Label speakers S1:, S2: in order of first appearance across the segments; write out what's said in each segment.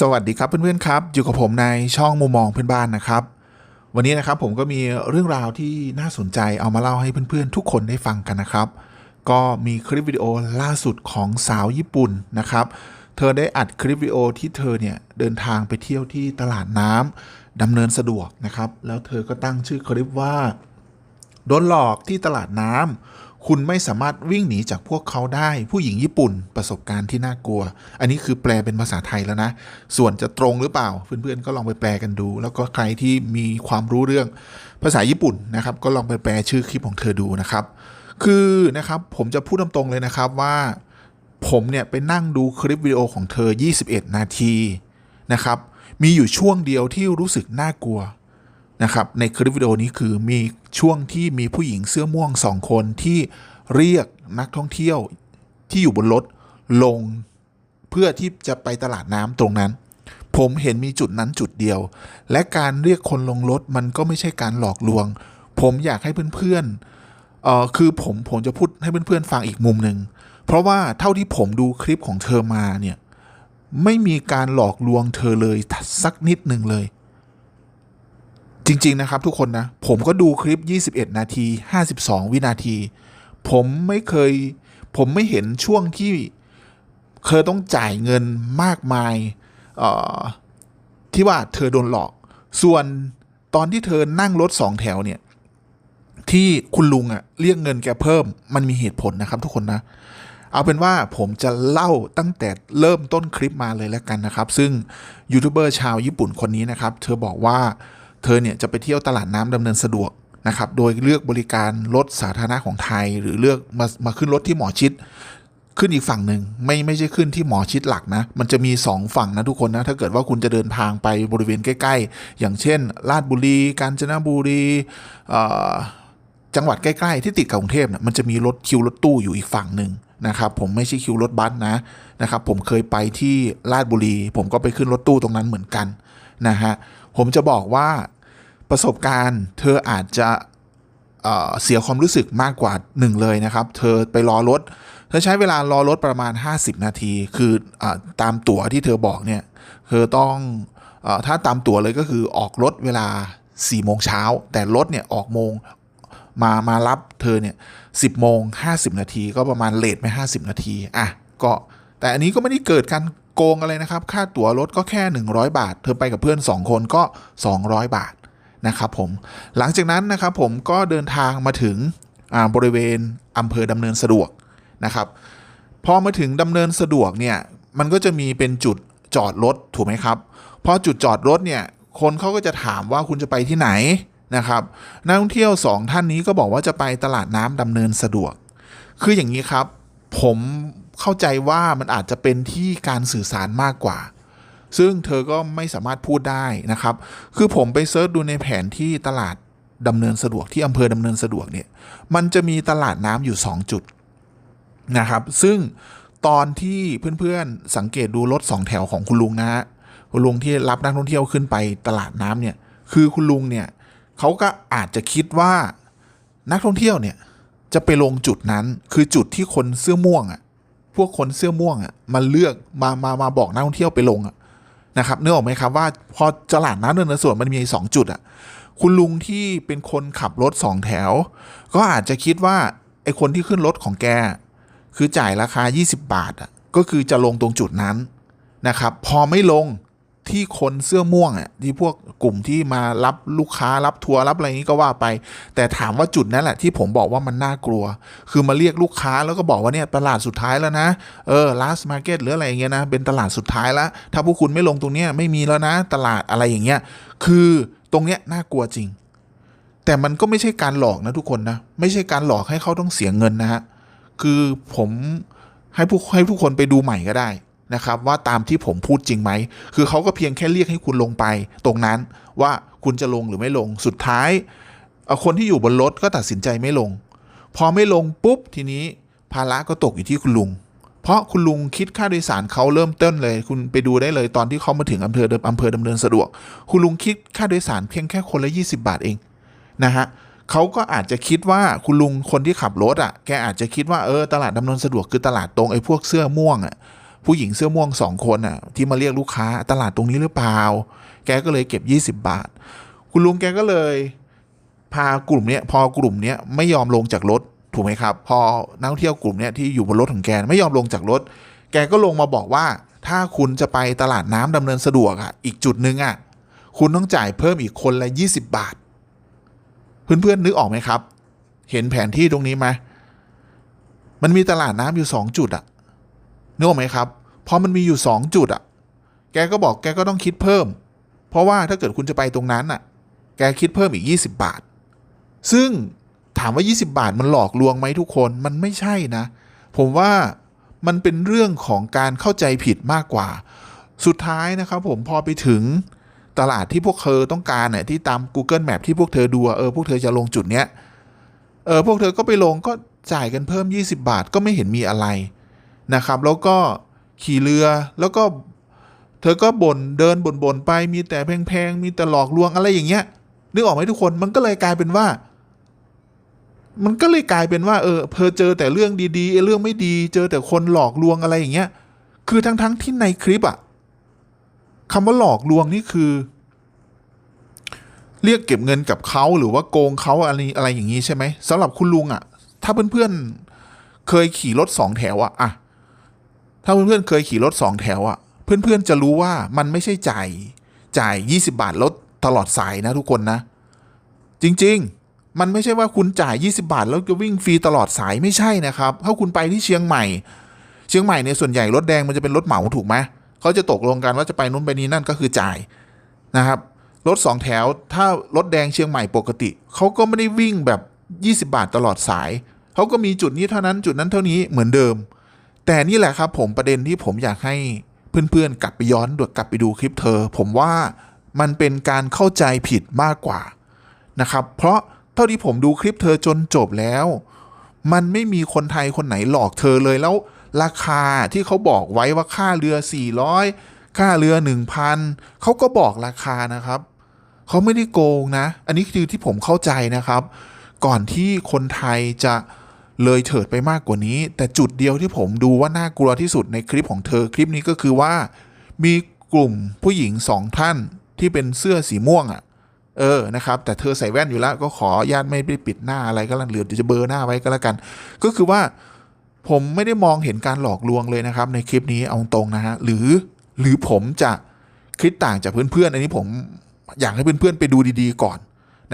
S1: สวัสดีครับเพื่อนๆครับ อยู่กับผมในช่องมุมมองเพื่อนบ้านนะครับ วันนี้นะครับผมก็มีเรื่องราวที่น่าสนใจเอามาเล่าให้เพื่อนๆ ทุกคนได้ฟังกันนะครับ ก็มีคลิปวิดีโอล่าสุดของสาวญี่ปุ่นนะครับ เธอได้อัดคลิปวิดีโอที่เธอเนี่ยเดินทางไปเที่ยวที่ตลาดน้ำดำเนินสะดวกนะครับ แล้วเธอก็ตั้งชื่อคลิปว่าโดนหลอกที่ตลาดน้ำ คุณไม่สามารถวิ่งหนีจากพวกเขาได้ผู้หญิงญี่ปุ่นประสบการณ์ที่น่ากลัว อันนี้คือแปลเป็นภาษาไทยแล้วนะ ส่วนจะตรงหรือเปล่า เพื่อนๆก็ลองไปแปลกันดู แล้วก็ใครที่มีความรู้เรื่องภาษาญี่ปุ่นนะครับ ก็ลองไปแปลชื่อคลิปของเธอดูนะครับ คือนะครับผมจะพูดตรงๆเลยนะครับว่าผมเนี่ยไปนั่งดูคลิปวิดีโอของเธอ 21 นาทีนะครับมีอยู่ช่วงเดียวที่รู้สึกน่ากลัว นะครับในคลิปวิดีโอนี้คือมีช่วงที่มีผู้หญิงเสื้อม่วงสองคนที่เรียกนักท่องเที่ยวที่อยู่บนรถลงเพื่อที่จะไปตลาดน้ำตรงนั้น ผมเห็นมีจุดนั้นจุดเดียว และการเรียกคนลงรถมันก็ไม่ใช่การหลอกลวง ผมอยากให้เพื่อนๆเอ่อคือผมผมจะพูดให้เพื่อนๆฟังอีกมุมหนึ่งเพราะว่าเท่าที่ผมดูคลิปของเธอมาเนี่ยไม่มีการหลอกลวงเธอเลยสักนิดหนึ่งเลย จริง ๆ นะครับทุกคนนะ ผมก็ดูคลิป 21 นาที 52 วินาที ผมไม่เคย ผมไม่เห็นช่วงที่เคยต้องจ่ายเงินมากมายที่ว่าเธอโดนหลอก ส่วนตอนที่เธอนั่งรถสองแถวเนี่ย ที่คุณลุงอะเรียกเงินแกเพิ่ม มันมีเหตุผลนะครับทุกคนนะ เอาเป็นว่าผมจะเล่าตั้งแต่เริ่มต้นคลิปมาเลยแล้วกันนะครับ ซึ่งยูทูบเบอร์ชาวญี่ปุ่นคนนี้นะครับ เธอบอกว่า เธอเนี่ยจะไปเที่ยวตลาดน้ำดำเนินสะดวกนะครับ โดยเลือกบริการรถสาธารณะของไทย หรือเลือกมามาขึ้นรถที่หมอชิด ขึ้นอีกฝั่งหนึ่งไม่ไม่ใช่ขึ้นที่หมอชิดหลักนะ มันจะมี 2 ฝั่งนะทุกคนนะ ถ้าเกิดว่าคุณจะเดินทางไปบริเวณใกล้ ๆ อย่างเช่นลาดบุรี กาญจนบุรีจังหวัดใกล้ๆที่ติดกับกรุงเทพเนี่ยมันจะมีรถคิวรถตู้อยู่อีกฝั่งหนึ่งนะครับผมไม่ใช่คิวรถบัสนะนะครับผมเคยไปที่ลาดบุรี ผมก็ไปขึ้นรถตู้ตรงนั้นเหมือนกันนะฮะผมจะบอกว่า ประสบการณ์ เธออาจจะเเสียความรู้สึกมากกว่าหนึ่งเลยนะครับ เธอไปรอรถ เธอใช้เวลารอรถประมาณ 50 นาที คืออตามตั๋วที่เธอบอกเนี่ย เธอต้องอถ้าตามตั๋วเลยก็คือออกรถเวลา4โมงเช้า แต่รถเนี่ยออกโมงมามารับเธอเนี่ยสิบโมงห้าสิบนาทีก็ประมาณเลทไปห้าสิบนาทีอะก็แต่อันนี้ก็ไม่ได้เกิดการโกงอะไรนะครับ ค่าตั๋วรถก็แค่ 100 บาท เธอไปกับเพื่อน 2 คนก็ 200 บาท นะครับผมหลังจากนั้นนะครับผมก็เดินทางมาถึงบริเวณอำเภอดำเนินสะดวกนะครับพอมาถึงดำเนินสะดวกเนี่ยมันก็จะมีเป็นจุดจอดรถถูกไหมครับพอจุดจอดรถเนี่ยคนเขาก็จะถามว่าคุณจะไปที่ไหนนะครับนักท่องเที่ยวสองท่านนี้ก็บอกว่าจะไปตลาดน้ำดำเนินสะดวก คืออย่างนี้ครับ ผมเข้าใจว่ามันอาจจะเป็นที่การสื่อสารมากกว่า ซึ่งเธอก็ไม่สามารถพูดได้นะครับ คือผมไปเซิร์ชดูในแผนที่ตลาดดำเนินสะดวกที่อำเภอดำเนินสะดวกเนี่ย มันจะมีตลาดน้ำอยู่ 2 จุดนะครับ ซึ่งตอนที่เพื่อนๆสังเกตดูรถสองแถวของคุณลุงนะฮะ คุณลุงที่รับนักท่องเที่ยวขึ้นไปตลาดน้ำเนี่ย คือคุณลุงเนี่ยเขาก็อาจจะคิดว่านักท่องเที่ยวเนี่ยจะไปลงจุดนั้นคือจุดที่คนเสื้อม่วงอะ่ะพวกคนเสื้อม่วงอะ่ะมาเลือกมามามาบอกนักท่องเที่ยวไปลงอะ่ะ นะครับเนื้อออกไหมครับว่าพอตลาดน้ำเนินสวนมันมีสองจุดอะ่ะคุณลุงที่เป็นคนขับรถสองแถว ก็อาจจะคิดว่าไอคนที่ขึ้นรถของแก คือจ่ายราคา 20 บาทอะก็คือจะลงตรงจุดนั้นนะครับ พอไม่ลง ที่คนเสื้อม่วงอะที่พวกกลุ่มที่มารับลูกค้ารับทัวร์รับอะไรนี้ก็ว่าไป แต่ถามว่าจุดนั้นแหละที่ผมบอกว่ามันน่ากลัว คือมาเรียกลูกค้าแล้วก็บอกว่าเนี่ยตลาดสุดท้ายแล้วนะเออ last market หรืออะไรอย่างเงี้ยนะเป็นตลาดสุดท้ายแล้ว ถ้าพวกคุณไม่ลงตรงเนี้ยไม่มีแล้วนะ ตลาดอะไรอย่างเงี้ยคือตรงเนี้ยน่ากลัวจริง แต่มันก็ไม่ใช่การหลอกนะทุกคนนะไม่ใช่การหลอกให้เขาต้องเสียเงินนะฮะคือผมให้ผู้ให้ผู้คนไปดูใหม่ก็ได้ นะครับว่าตามที่ผมพูดจริงไหม คือเขาก็เพียงแค่เรียกให้คุณลงไป ตรงนั้นว่าคุณจะลงหรือไม่ลง สุดท้ายคนที่อยู่บนรถก็ตัดสินใจไม่ลง พอไม่ลงปุ๊บทีนี้ภาระก็ตกอยู่ที่คุณลุง เพราะคุณลุงคิดค่าโดยสารเขาเริ่มต้นเลย คุณไปดูได้เลยตอนที่เขามาถึงอำเภอเดิมอำเภอดำเนินสะดวก คุณลุงคิดค่าโดยสารเพียงแค่คนละ 20 บาทเองนะฮะเขาก็อาจจะคิดว่าคุณลุงคนที่ขับรถอะ แกอาจจะคิดว่าเออตลาดดำเนินสะดวกคือตลาดตรงไอ้พวกเสื้อม่วงอะ ผู้หญิงเสื้อม่วงสองคนอะ ที่มาเรียกลูกค้าตลาดตรงนี้หรือเปล่า แกก็เลยเก็บ 20 บาท คุณลุงแกก็เลย พากลุ่มเนี้ยพอกลุ่มเนี้ยไม่ยอมลงจากรถถูกไหมครับ พอนักท่องเที่ยวกลุ่มเนี้ยที่อยู่บนรถของแกไม่ยอมลงจากรถ แกก็ลงมาบอกว่า ถ้าคุณจะไปตลาดน้ำดำเนินสะดวกอะ อีกจุดหนึ่งอะ คุณต้องจ่ายเพิ่มอีกคนละ 20 บาท เพื่อนๆนึกออกไหมครับ เห็นแผนที่ตรงนี้ไหมมันมีตลาดน้ำอยู่สองจุดอะ นึกออกไหมครับพอมันมีอยู่สองจุดอะแกก็บอกแกก็ต้องคิดเพิ่ม เพราะว่าถ้าเกิดคุณจะไปตรงนั้นอะแกคิดเพิ่มอีก 20 บาท ซึ่งถามว่า 20 บาทมันหลอกลวงไหมทุกคนมันไม่ใช่นะ ผมว่ามันเป็นเรื่องของการเข้าใจผิดมากกว่า สุดท้ายนะครับผมพอไปถึงตลาดที่พวกเธอต้องการเนี่ยที่ตาม Google Map ที่พวกเธอดูเออพวกเธอจะลงจุดเนี้ยเออพวกเธอก็ไปลงก็จ่ายกันเพิ่ม 20 บาทก็ไม่เห็นมีอะไร นะครับ แล้วก็ขี่เรือแล้วก็เธอก็บ่นเดินบ่นๆไปมีแต่แพงๆมีแต่หลอกลวงอะไรอย่างเงี้ยนึกออกไหมทุกคนมันก็เลยกลายเป็นว่า มันก็เลยกลายเป็นว่า เออเพอเจอแต่เรื่องดีๆเรื่องไม่ดี เจอแต่คนหลอกลวงอะไรอย่างเงี้ย คือทั้งๆที่ในคลิปอะคำว่าหลอกลวงนี่คือ เรียกเก็บเงินกับเขาหรือว่าโกงเขาอะไรอะไรอย่างนี้ใช่ไหมสำหรับคุณลุงอะถ้าเพื่อนๆเคยขี่รถสองแถวอะอะ ถ้าเพื่อนๆเคยขี่รถสองแถวอะเพื่อนๆจะรู้ว่ามันไม่ใช่จ่ายจ่ายยี่สิบาทรถตลอดสายนะทุกคนนะ จริงๆ มันไม่ใช่ว่าคุณจ่าย 20 บาท แล้วจะวิ่งฟรีตลอดสายไม่ใช่นะครับ ถ้าคุณไปที่เชียงใหม่ เชียงใหม่เนี่ยส่วนใหญ่รถแดงมันจะเป็นรถเหมาถูกไหมเขาจะตกลงกันว่าจะไปนู้นไปนี้นั่นก็คือจ่ายนะครับรถสองแถว ถ้ารถแดงเชียงใหม่ปกติเขาก็ไม่ได้วิ่งแบบ 20 บาทตลอดสายเขาก็มีจุดนี้เท่านั้นจุดนั้นเท่านี้เหมือนเดิม แต่นี่แหละครับผมประเด็นที่ผมอยากให้เพื่อนๆ กลับไปย้อนดูกลับไปดูคลิปเธอ ผมว่ามันเป็นการเข้าใจผิดมากกว่านะครับ เพราะเท่าที่ผมดูคลิปเธอจนจบแล้ว มันไม่มีคนไทยคนไหนหลอกเธอเลยแล้วราคาที่เขาบอกไว้ว่าค่าเรือ 400 ค่าเรือ 1,000เขาก็บอกราคานะครับเขาไม่ได้โกงนะ อันนี้คือที่ผมเข้าใจนะครับ ก่อนที่คนไทยจะ เลยเถิดไปมากกว่านี้ แต่จุดเดียวที่ผมดูว่าน่ากลัวที่สุดในคลิปของเธอคลิปนี้ก็คือว่า มีกลุ่มผู้หญิงสองท่านที่เป็นเสื้อสีม่วงอะ่ะ เออนะครับ แต่เธอใส่แว่นอยู่แล้ว ก็ขอญาตไม่ได้ปิดหน้าอะไรก็แล้วเหลือเดี๋ยวจะเบอร์หน้าไว้ก็แล้วกัน ก็คือว่าผมไม่ได้มองเห็นการหลอกลวงเลยนะครับ ในคลิปนี้เอาตรงนะฮะหรือหรือผมจะคิดต่างจากเพื่อนๆอันนี้ผมอยากให้เพื่อนๆไปดูดีๆก่อน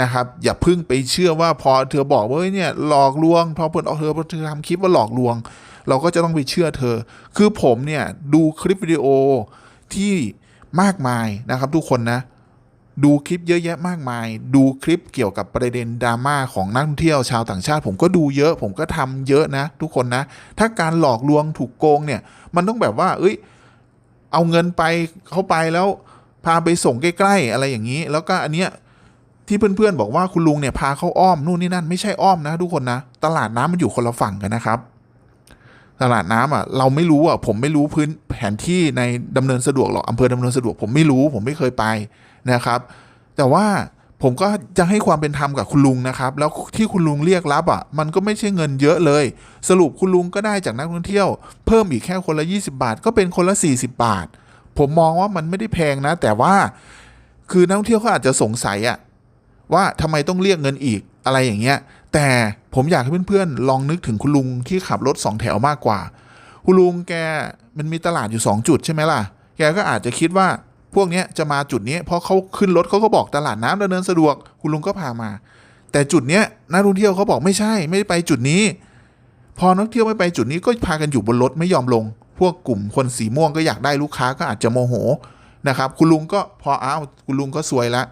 S1: นะครับ อย่าพึ่งไปเชื่อว่าพอเธอบอกว่าเนี่ยหลอกลวง พอเพื่อนเอาเธอเธอทำคลิปว่าหลอกลวง เราก็จะต้องไปเชื่อเธอ คือผมเนี่ยดูคลิปวิดีโอที่มากมายนะครับทุกคนนะ ดูคลิปเยอะแยะมากมาย ดูคลิปเกี่ยวกับประเด็นดราม่าของนักท่องเที่ยวชาวต่างชาติ ผมก็ดูเยอะผมก็ทำเยอะนะ ทุกคนนะ ถ้าการหลอกลวงถูกโกงเนี่ยมันต้องแบบว่า เอ้ย เอาเงินไปเข้าไปแล้วพาไปส่งใกล้ ๆ อะไรอย่างนี้ แล้วก็อันเนี้ย ที่เพื่อนๆบอกว่าคุณลุงเนี่ยพาเข้าอ้อมนู่นนี่นั่นไม่ใช่อ้อมนะทุกคนนะ ตลาดน้ำมันอยู่คนละฝั่งกันนะครับ ตลาดน้ำอะ เราไม่รู้อะผมไม่รู้พื้นแผนที่ในดำเนินสะดวกหรอกอำเภอดำเนินสะดวก ผมไม่รู้ผมไม่เคยไปนะครับ แต่ว่าผมก็จะให้ความเป็นธรรมกับคุณลุงนะครับ แล้วที่คุณลุงเรียกรับอะ มันก็ไม่ใช่เงินเยอะเลย สรุปคุณลุงก็ได้จากนักท่องเที่ยว เพิ่มอีกแค่คนละ 20 บาท ก็เป็นคนละ 40 บาท ผมมองว่ามันไม่ได้แพงนะ แต่ว่าคือนักท่องเที่ยวเขาอาจจะสงสัยอะ ว่าทำไมต้องเรียกเงินอีกอะไรอย่างเงี้ย แต่ผมอยากให้เพื่อนๆ ลองนึกถึงคุณลุงที่ขับรถสองแถวมากกว่า คุณลุงแกมันมีตลาดอยู่ 2 จุดใช่ไหมล่ะ แกก็อาจจะคิดว่าพวกนี้จะมาจุดนี้เพราะเขาขึ้นรถเขาก็บอกตลาดน้ำดำเนินสะดวก คุณลุงก็พามา แต่จุดเนี้ยนักท่องเที่ยวเขาบอกไม่ใช่ ไม่ได้ไปจุดนี้ พอนักท่องเที่ยวไม่ไปจุดนี้ก็พากันอยู่บนรถไม่ยอมลง พวกกลุ่มคนสีม่วงก็อยากได้ลูกค้าก็อาจจะโมโหนะครับคุณลุงก็พออ้าวคุณลุงก็ซวยละ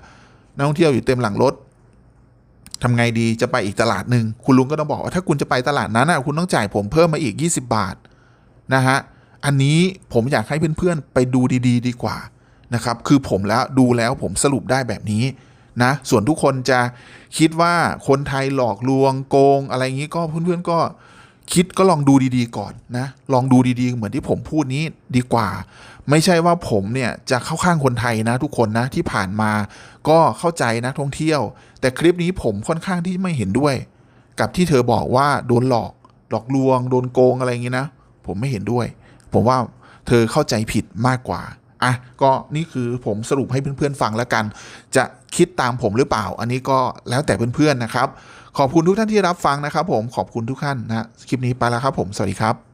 S1: นักท่องเที่ยวอยู่เต็มหลังรถทำไงดีจะไปอีกตลาดหนึ่งคุณลุงก็ต้องบอกว่าถ้าคุณจะไปตลาดนั้นนะคุณต้องจ่ายผมเพิ่มมาอีก 20 บาทนะฮะอันนี้ผมอยากให้เพื่อนๆไปดูดี ๆ ดีกว่านะครับคือผมแล้วดูแล้วผมสรุปได้แบบนี้นะส่วนทุกคนจะคิดว่าคนไทยหลอกลวงโกง อะไรอย่างนี้ก็เพื่อนๆก็คิดก็ลองดูดีๆก่อนนะลองดูดีๆ เหมือนที่ผมพูดนี้ดีกว่า ไม่ใช่ว่าผมเนี่ยจะเข้าข้างคนไทยนะทุกคนนะที่ผ่านมาก็เข้าใจนักท่องเที่ยว แต่คลิปนี้ผมค่อนข้างที่ไม่เห็นด้วย กับที่เธอบอกว่าโดนหลอก หลอกลวง โดนโกงอะไรอย่างนี้นะ ผมไม่เห็นด้วย ผมว่าเธอเข้าใจผิดมากกว่าอะก็นี่คือผมสรุปให้เพื่อนๆฟังแล้วกัน จะคิดตามผมหรือเปล่า อันนี้ก็แล้วแต่เพื่อนๆนะครับ ขอบคุณทุกท่านที่รับฟังนะครับ ผมขอบคุณทุกท่านนะคลิปนี้ไปแล้วครับผมสวัสดีครับ